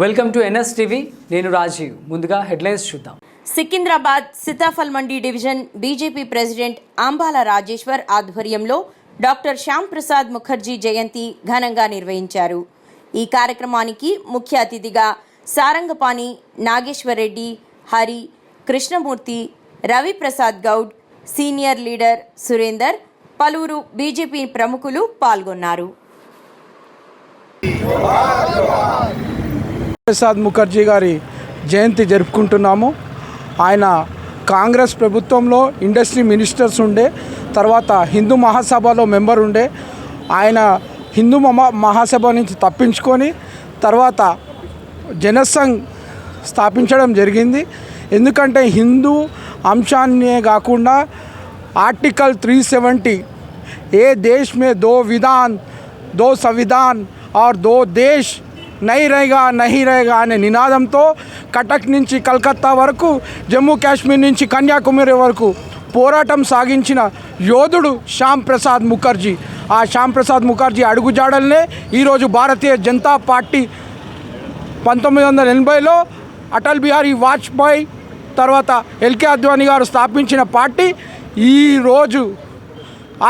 Welcome to NS TV. నేను రాజీవ్. ముందుగా headlines చూద్దాం. Secunderabad Sitaphal Mandi division BJP president Ambala Rajeshwar ఆధ్వర్యంలో doctor Shyam Prasad Mukherjee జయంతి ఘనంగా నిర్వహించారు. ఈ కార్యక్రమానికి ముఖ్య అతిథిగా సారంగపాణి నాగేశ్వర్ రెడ్డి హరి కృష్ణమూర్తి రవిప్రసాద్ గౌడ్ సీనియర్ లీడర్ సురేందర్ పలువురు బీజేపీ ప్రముఖులు పాల్గొన్నారు. శ్యామప్రసాద్ ముఖర్జీ గారి జయంతి జరుపుకుంటున్నాము. ఆయన కాంగ్రెస్ ప్రభుత్వంలో ఇండస్ట్రీ మినిస్టర్స్ ఉండే తర్వాత హిందూ మహాసభలో మెంబర్ ఉండే ఆయన హిందూ మహా మహాసభ నుంచి తప్పించుకొని తర్వాత జనసంఘ్ స్థాపించడం జరిగింది. ఎందుకంటే హిందూ అంశాన్నే కాకుండా ఆర్టికల్ త్రీ సెవెంటీ ఏ దేశ్ మే దో విధాన్ దో సంవిధాన్ ఆర్ దో దేశ్ నహీ రేగా నహి రేగా అనే నినాదంతో కటక్ నుంచి కలకత్తా వరకు జమ్మూ కాశ్మీర్ నుంచి కన్యాకుమారి వరకు పోరాటం సాగించిన యోధుడు శ్యామ్ ప్రసాద్ ముఖర్జీ. ఆ శ్యామ్ ప్రసాద్ ముఖర్జీ అడుగుజాడల్నే ఈరోజు భారతీయ జనతా పార్టీ పంతొమ్మిది వందల ఎనభైలో అటల్ బిహారీ వాజ్పేయి తర్వాత ఎల్కే అద్వానీ గారు స్థాపించిన పార్టీ ఈరోజు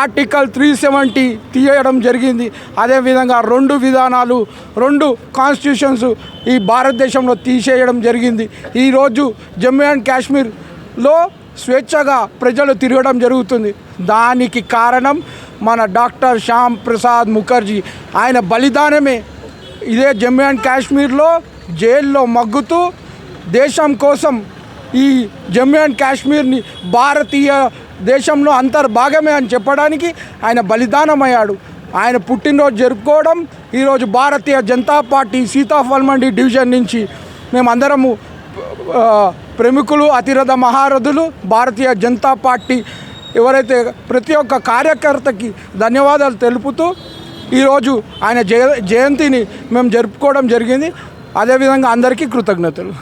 ఆర్టికల్ త్రీ సెవెంటీ తీయడం జరిగింది. అదేవిధంగా రెండు విధానాలు రెండు కాన్స్టిట్యూషన్స్ ఈ భారతదేశంలో తీసేయడం జరిగింది. ఈరోజు జమ్మూ అండ్ కాశ్మీర్లో స్వేచ్ఛగా ప్రజలు తిరగడం జరుగుతుంది. దానికి కారణం మన డాక్టర్ శ్యామ్ ప్రసాద్ ముఖర్జీ. ఆయన బలిదానమే. ఇదే జమ్మూ అండ్ కాశ్మీర్లో జైల్లో మగ్గుతూ దేశం కోసం ఈ జమ్మూ అండ్ కాశ్మీర్ని భారతీయ దేశంలో అంతర్భాగమే అని చెప్పడానికి ఆయన బలిదానమయ్యాడు. ఆయన పుట్టినరోజు జరుపుకోవడం ఈరోజు భారతీయ జనతా పార్టీ సీతాఫల్మండి డివిజన్ నుంచి మేమందరము ప్రముఖులు అతిరథ మహారథులు భారతీయ జనతా పార్టీ ఎవరైతే ప్రతి ఒక్క కార్యకర్తకి ధన్యవాదాలు తెలుపుతూ ఈరోజు ఆయన జయ జయంతిని మేము జరుపుకోవడం జరిగింది. అదేవిధంగా అందరికీ కృతజ్ఞతలు.